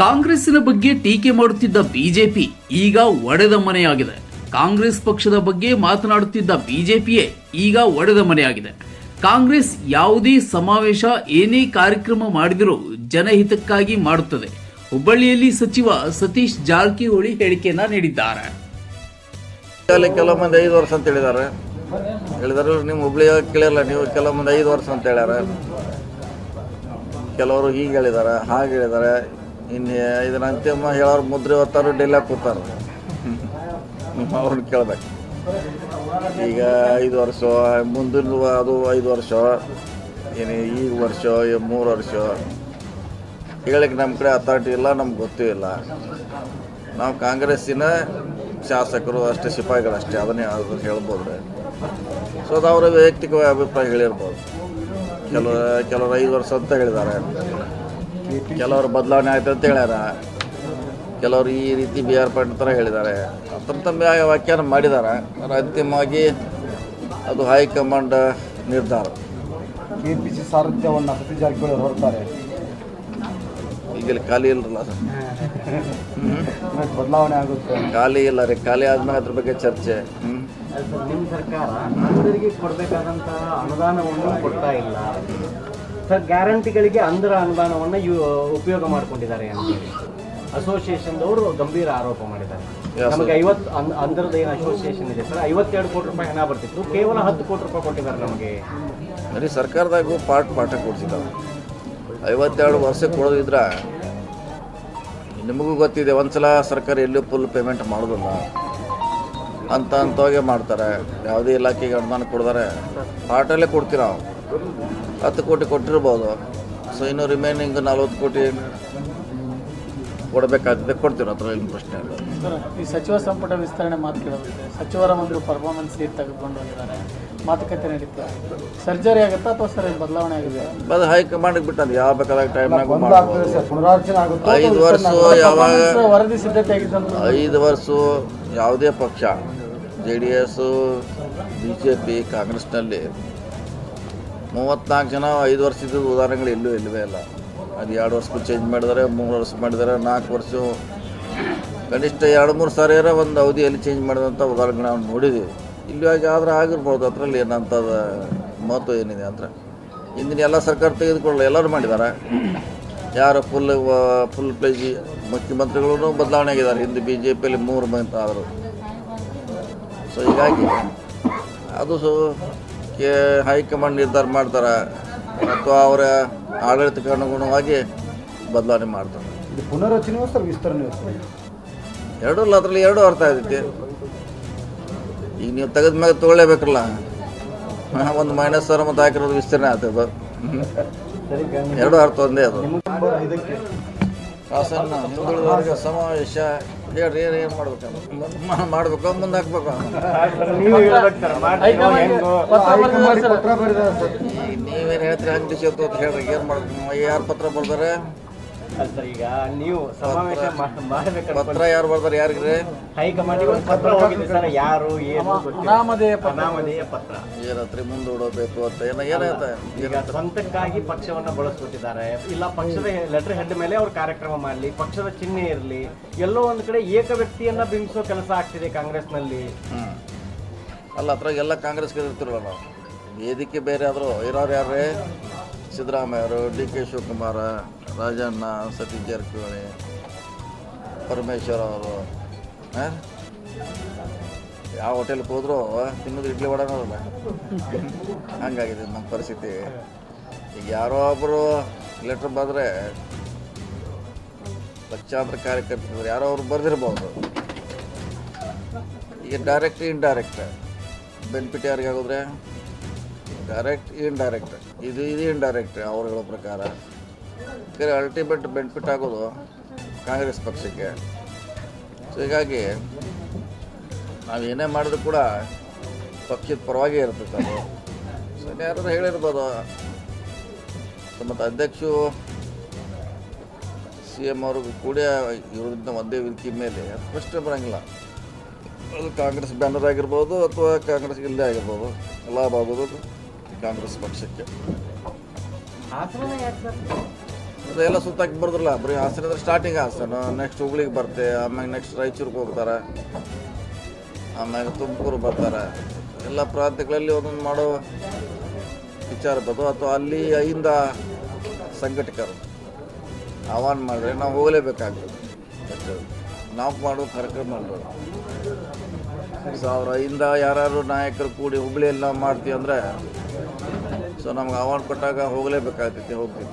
ಕಾಂಗ್ರೆಸ್ಸಿನ ಬಗ್ಗೆ ಟೀಕೆ ಮಾಡುತ್ತಿದ್ದ ಬಿಜೆಪಿ ಈಗ ಒಡೆದ ಮನೆಯಾಗಿದೆ. ಕಾಂಗ್ರೆಸ್ ಪಕ್ಷದ ಬಗ್ಗೆ ಮಾತನಾಡುತ್ತಿದ್ದ ಬಿಜೆಪಿಯೇ ಈಗ ಒಡೆದ ಮನೆಯಾಗಿದೆ. ಕಾಂಗ್ರೆಸ್ ಯಾವುದೇ ಸಮಾವೇಶ, ಏನೇ ಕಾರ್ಯಕ್ರಮ ಮಾಡಿದರೂ ಜನಹಿತಕ್ಕಾಗಿ ಮಾಡುತ್ತದೆ. ಹುಬ್ಬಳ್ಳಿಯಲ್ಲಿ ಸಚಿವ ಸತೀಶ್ ಜಾರಕಿಹೊಳಿ ಹೇಳಿಕೆಯನ್ನ ನೀಡಿದ್ದಾರೆ. ಕೆಲವು ಮಂದಿ ಐದು ವರ್ಷ ಅಂತ ಹೇಳಿದ್ದಾರೆ. ಹೇಳಿದಾರೆ ನಿಮ್ಮ ಹುಬ್ಳಿಯ ಕೇಳಿಲ್ಲ, ನೀವು ಕೆಲವು ಮಂದಿ ಐದು ವರ್ಷ ಅಂತ ಹೇಳ್ಯಾರ. ಕೆಲವರು ಹೀಗೆ ಹೇಳಿದ್ದಾರೆ ಹಾಗೆ ಹೇಳಿದ್ದಾರೆ ಇನ್ನು ಇದನ್ನ ಅಂತಿಮ ಹೇಳೋರು ಮುದ್ರೆ ಹೊತ್ತಾರು, ಡೆಲ್ಲಿ ನಿಮ್ಮ ಅವ್ರನ್ನ ಕೇಳ್ಬೇಕು. ಈಗ ಐದು ವರ್ಷ, ಮುಂದಿನ ಅದು ಐದು ವರ್ಷ ಏನು ಈ ವರ್ಷ ಮೂರು ವರ್ಷ. ಹೇಳಕ್ಕೆ ನಮ್ಮ ಕಡೆ ಅಥಾರಿಟಿ ಇಲ್ಲ, ನಮ್ಗೆ ಗೊತ್ತೂ ಇಲ್ಲ. ನಾವು ಕಾಂಗ್ರೆಸ್ಸಿನ ಶಾಸಕರು ಅಷ್ಟೇ ಸಿಪಾಯಿಗಳಷ್ಟೇ ಅದನ್ನೇ ಅದು ಹೇಳ್ಬೋದು ರೀ ಸೊ ಅದು ಅವರ ವೈಯಕ್ತಿಕ ಅಭಿಪ್ರಾಯ ಹೇಳಿರ್ಬೋದು. ಕೆಲವು, ಕೆಲವರು ಐದು ವರ್ಷ ಅಂತ ಹೇಳಿದ್ದಾರೆ. ಕೆಲವರು ಬದಲಾವಣೆ ಆಯ್ತು ಅಂತ ಹೇಳ್ಯಾರ. ಕೆಲವರು ಈ ರೀತಿ ಬಿ ಆರ್ ಪಾಟೀಲ್ ಥರ ಹೇಳಿದ್ದಾರೆ. ತಮ್ಮ ತಮ್ಮ ವ್ಯಾಖ್ಯಾನ ಮಾಡಿದ್ದಾರೆ ಅಂತಿಮವಾಗಿ ಅದು ಹೈಕಮಾಂಡ್ ನಿರ್ಧಾರ. ಕೆ ಪಿ ಸಿ ಸಾರಥ್ಯವನ್ನು ಸತಿ ಜಾರಕಿಹೊಳಿ ಹೊರತಾರೆ ಈಗ ಇಲ್ಲಿ ಖಾಲಿ ಇಲ್ಲರಲ್ಲ ಸರ್ ಬದಲಾವಣೆ ಆಗುತ್ತೆ. ಖಾಲಿ ಇಲ್ಲ ರೀ ಖಾಲಿ ಆದ್ಮೇಲೆ ಅದ್ರ ಬಗ್ಗೆ ಚರ್ಚೆ. ನಿಮ್ಮ ಸರ್ಕಾರ ಕೊಡಬೇಕಾದಂತಹ ಅನುದಾನವನ್ನು ಕೊಡ್ತಾ ಇಲ್ಲ. ಸರ್ ಗ್ಯಾರಂಟಿಗಳಿಗೆ ಅಂಧರ ಅನುದಾನವನ್ನು ಯು ಉಪಯೋಗ ಮಾಡ್ಕೊಂಡಿದ್ದಾರೆ ಅಂತೇಳಿ ಅಸೋಸಿಯೇಷನ್ದವರು ಗಂಭೀರ ಆರೋಪ ಮಾಡಿದ್ದಾರೆ. ನಮಗೆ ಐವತ್ತು ಅಂಧ ಅಂಧರದ ಏನು ಅಸೋಸಿಯೇಷನ್ ಇದೆ ಸರ್ ಐವತ್ತೆರಡು ಕೋಟಿ ರೂಪಾಯಿ ಹಣ ಬರ್ತಿತ್ತು. ಕೇವಲ ಹತ್ತು ಕೋಟಿ ರೂಪಾಯಿ ಕೊಟ್ಟಿದ್ದಾರೆ ನಮಗೆ. ಅಲ್ಲಿ ಸರ್ಕಾರದಾಗೂ ಪಾಟ್ ಪಾಠ ಕೊಡ್ತಿದ್ದಾವೆ ಐವತ್ತೆರಡು ವರ್ಷ ಕೊಡೋದಿದ್ರ ನಿಮಗೂ ಗೊತ್ತಿದೆ ಒಂದ್ಸಲ ಸರ್ಕಾರ ಎಲ್ಲೂ ಫುಲ್ ಪೇಮೆಂಟ್ ಮಾಡೋದಿಲ್ಲ. ಅಂತ ಅಂತವಾಗೆ ಮಾಡ್ತಾರೆ. ಯಾವುದೇ ಇಲಾಖೆಗೆ ಅನುದಾನ ಕೊಡ್ತಾರೆ ಪಾಟಲ್ಲೇ ಕೊಡ್ತೀವಿ ನಾವು ಹತ್ತು ಕೋಟಿ ಕೊಟ್ಟಿರ್ಬೋದು. ಸೊ ಇನ್ನು ರಿಮೈನಿಂಗ್ ನಲ್ವತ್ತು ಕೋಟಿ ಕೊಡಬೇಕಾಗ್ತದೆ. ಕೊಡ್ತೀವಿ ಹತ್ರ ಏನು ಪ್ರಶ್ನೆ ಇಲ್ಲ. ಸರ್ ಈ ಸಚಿವ ಸಂಪುಟ ವಿಸ್ತರಣೆ ಮಾತು ಕೇಳೋದಿದೆ ಸಚಿವರ ಒಂದು ಪರ್ಫಾರ್ಮೆನ್ಸ್ ತೆಗೆದುಕೊಂಡು ಹೋಗಿದ್ದಾರೆ. ಮಾತುಕತೆ ನಡೀತಾ ಸರ್ಜರಿ ಆಗುತ್ತಾ ಅಥವಾ ಸರ್ ಬದಲಾವಣೆ ಆಗಿದೆ? ಅದು ಹೈಕಮಾಂಡ್ಗೆ ಬಿಟ್ಟು ಯಾವ ಬೇಕಾದಾಗ ಟೈಮ್ನಾಗ ಐದು ವರ್ಷ ಯಾವಾಗ ವರದಿ ಸಿದ್ಧತೆ ಆಗಿದ್ದಂತ ಐದು ವರ್ಷ ಯಾವುದೇ ಪಕ್ಷ J D S B J P ಕಾಂಗ್ರೆಸ್ನಲ್ಲಿ ಮೂವತ್ತ್ನಾಲ್ಕು ಜನ ಐದು ವರ್ಷದ ಉದಾಹರಣೆಗಳು ಎಲ್ಲೂ ಇಲ್ಲವೇ ಇಲ್ಲ. ಅದು ಎರಡು ವರ್ಷಕ್ಕೂ ಚೇಂಜ್ ಮಾಡಿದ್ದಾರೆ ಮೂರು ವರ್ಷ ಮಾಡಿದ್ದಾರೆ ನಾಲ್ಕು ವರ್ಷ ಕನಿಷ್ಠ ಎರಡು, ಮೂರು ಸಾರಿಯಾರ ಒಂದು ಅವಧಿಯಲ್ಲಿ ಚೇಂಜ್ ಮಾಡಿದಂಥ ಉದಾಹರಣೆ ನಾವು ನೋಡಿದ್ದೀವಿ ಇಲ್ಲಿ ಆದರೆ ಆಗಿರ್ಬೋದು, ಅದರಲ್ಲಿ ಏನಂತದ ಮಹತ್ವ ಏನಿದೆ ಅಂದರೆ ಇಂದಿನ ಎಲ್ಲ ಸರ್ಕಾರ ತೆಗೆದುಕೊಳ್ಳ ಎಲ್ಲರೂ ಮಾಡಿದ್ದಾರೆ ಯಾರು ಫುಲ್ ಫುಲ್ ಪ್ಲೇಜಿ ಮುಖ್ಯಮಂತ್ರಿಗಳೂ ಬದಲಾವಣೆ ಆಗಿದ್ದಾರೆ. ಹಿಂದೆ ಬಿ ಜೆ ಪಿಯಲ್ಲಿ ಮೂರು ಮಂತ್ರ ಆದರು. ಸೊ ಹೀಗಾಗಿ ಅದು ಸೊ ಕೆ ಹೈಕಮಾಂಡ್ ನಿರ್ಧಾರ ಮಾಡ್ತಾರೆ. ಅಥವಾ ಅವರ ಆಡಳಿತಕ್ಕೆ ಅನುಗುಣವಾಗಿ ಬದಲಾವಣೆ ಮಾಡ್ತಾರೆ. ಇದು ಪುನರ್ರಚನೆ ಸರ್ ವಿಸ್ತರಣೆ ಎರಡೂ ಇಲ್ಲ ಅದರಲ್ಲಿ ಎರಡೂ ಅರ್ಥ ಆಗೈತಿ ಈಗ ನೀವು ತೆಗೆದ ಮ್ಯಾಗ ತೊಗೊಳ್ಳೇಬೇಕಲ್ಲ. ಒಂದು ಮೈನಸ್ ಸರ್ ಮತ್ತು ಹಾಕಿರೋದು ವಿಸ್ತರಣೆ ಆಗ್ತದೆ ಎರಡೂ ಅರ್ಥ ಒಂದೇ ಅದು. ಹಿಂದುಳಿದವರಿಗೆ ಸಮಾವೇಶ ಹೇಳ್ರಿ ಏನು ಏನು ಮಾಡ್ಬೇಕು? ಮಾಡ್ಬೇಕು ಮುಂದೆ ಹಾಕ್ಬೇಕು. ನೀವೇನು ಹೇಳ್ತೀರಿ ಹಂಗೆ ಡಿಸಿತ್ತು ಅಂತ ಹೇಳ್ರಿ ಏನು ಮಾಡ್ಬೇಕು? ಯಾರು ಪತ್ರ ಬರ್ತಾರೆ ಅಲ್ಲ ಸರ್ ಈಗ ನೀವು ಸಮಾವೇಶ ಪತ್ರ ಯಾರು ಬರ್ತಾರೆ ಯಾರಿಗ್ರಿ? ಹೈಕಮಾಂಡಿಗೆ ಒಂದು ಪತ್ರ ಹೋಗಿದೆ ಸರ್ ಯಾರು ಏನು. ಅನಾಮಧೇಯ ಪತ್ರ. ಅನಾಮಧೇಯ ಪತ್ರ. ಏನತ್ರಿ ಮುಂದೂಡಬೇಕು ಅಂತ? ಏನೋ ಏನಾಯ್ತ ಈಗ ಸ್ವಂತಕ್ಕಾಗಿ ಪಕ್ಷವನ್ನ ಬಳಸ್ಕೊತಿದ್ದಾರೆ ಇಲ್ಲ ಪಕ್ಷದ ಲೆಟರ್ ಹೆಡ್ ಮೇಲೆ ಅವ್ರ ಕಾರ್ಯಕ್ರಮ ಮಾಡಲಿ ಪಕ್ಷದ ಚಿಹ್ನೆ ಇರಲಿ ಎಲ್ಲೋ ಒಂದು ಕಡೆ ಏಕ ವ್ಯಕ್ತಿಯನ್ನ ಬಿಂಬಿಸೋ ಕೆಲಸ ಆಗ್ತಿದೆ ಕಾಂಗ್ರೆಸ್ನಲ್ಲಿ. ನಲ್ಲಿ ಅಲ್ಲ ಅದ್ರಾಗ ಎಲ್ಲ ಕಾಂಗ್ರೆಸ್ ಇರ್ತಿರಲ್ಲ ನಾವು. ವೇದಿಕೆ ಬೇರೆ ಆದರೂ ಇರೋರು ಯಾರೇ ಸಿದ್ದರಾಮಯ್ಯವರು ಡಿ ಕೆ ಶಿವಕುಮಾರ, ರಾಜಣ್ಣ, ಸತೀಶ್ ಜಾರಕಿಹೊಳಿ, ಪರಮೇಶ್ವರ್ ಅವರು? ಯಾವ ಹೋಟೆಲ್ಗೆ ಹೋದ್ರು ತಿನ್ನೋದು ಇಡ್ಲಿ ವಡನಲ್ಲ ಹಂಗಾಗಿದೆ ನಮ್ಮ ಪರಿಸ್ಥಿತಿ. ಈಗ ಯಾರೋ ಒಬ್ಬರು ಲೆಟ್ರ್ ಬಂದರೆ ಲಕ್ಷಾಂತರ ಕಾರ್ಯಕರ್ತರು, ಯಾರೋ ಅವ್ರು ಬರೆದಿರ್ಬೋದು. ಈಗ ಡೈರೆಕ್ಟ್ ಇಂಡೈರೆಕ್ಟ್ ಬೆನಿಫಿಟ್ ಯಾರಿಗೆ ಆಗೋದ್ರೆ ಡೈರೆಕ್ಟ್ ಇಂಡೈರೆಕ್ಟ್ ಇದು ಇದು ಇಂಡೈರೆಕ್ಟ್ ಅವ್ರು ಹೇಳೋ ಪ್ರಕಾರ. ಬೇರೆ ಅಲ್ಟಿಮೇಟ್ ಬೆನಿಫಿಟ್ ಆಗೋದು ಕಾಂಗ್ರೆಸ್ ಪಕ್ಷಕ್ಕೆ. ಸೊ ಹೀಗಾಗಿ ನಾವು ಏನೇ ಮಾಡಿದ್ರು ಕೂಡ ಪಕ್ಷದ ಪರವಾಗಿ ಇರ್ತೈತೆ ಅದು. ಸೊ ಯಾರು ಹೇಳಿರ್ಬೋದು? ಸೊ ಮತ್ತು ಅಧ್ಯಕ್ಷರು ಸಿ ಎಂ ಅವ್ರಿಗೂ ಕೂಡ ಇವ್ರಿಂದ ಒಂದೇ ವೇದಿಕೆ ಮೇಲೆ ಪ್ರಶ್ನೆ ಬರೋಂಗಿಲ್ಲ. ಅದು ಕಾಂಗ್ರೆಸ್ ಬ್ಯಾನರ್ ಆಗಿರ್ಬೋದು ಅಥವಾ ಕಾಂಗ್ರೆಸ್ ಇಲ್ಲೇ ಆಗಿರ್ಬೋದು. ಲಾಭ ಆಗೋದು ಕಾಂಗ್ರೆಸ್ ಪಕ್ಷಕ್ಕೆ. ಎಲ್ಲ ಸುತ್ತಾಕಿ ಬರೋದಿಲ್ಲ ಬರೀ ಹಾಸನ ಅಂದ್ರೆ ಸ್ಟಾರ್ಟಿಂಗ್ ಹಾಸನ ನೆಕ್ಸ್ಟ್ ಹುಬ್ಳಿಗೆ ಬರ್ತೆ ಆಮ್ಯಾಗ ನೆಕ್ಸ್ಟ್ ರಾಯಚೂರಿಗೆ ಹೋಗ್ತಾರೆ ಆಮ್ಯಾಗ ತುಮಕೂರು ಬರ್ತಾರೆ. ಎಲ್ಲ ಪ್ರಾಂತ್ಯಗಳಲ್ಲಿ ಒಂದೊಂದು ಮಾಡೋ ವಿಚಾರ ಬರ್ತದೆ ಅಥವಾ ಅಲ್ಲಿ ಅಯಿಂದ ಸಂಘಟಕರು ಆಹ್ವಾನ ಮಾಡಿದ್ರೆ ನಾವು ಹೋಗಲೇಬೇಕಾಗ್ತದೆ. ಅಷ್ಟೇ ನಾವು ಮಾಡೋ ಕಾರ್ಯಕ್ರಮ ಮಾಡ್ಬೋದು ಸಾವಿರ ಇಂದ ಯಾರು ನಾಯಕರು ಕೂಡಿ ಹುಬ್ಳಿಯಲ್ಲಿ ನಾವು ಮಾಡ್ತೀವಿ ಅಂದರೆ ಸೊ ನಮ್ಗೆ ಅವಾರ್ಡ್ ಕೊಟ್ಟಾಗ ಹೋಗಲೇಬೇಕಾಗ್ತೈತಿ ಹೋಗ್ತೀವಿ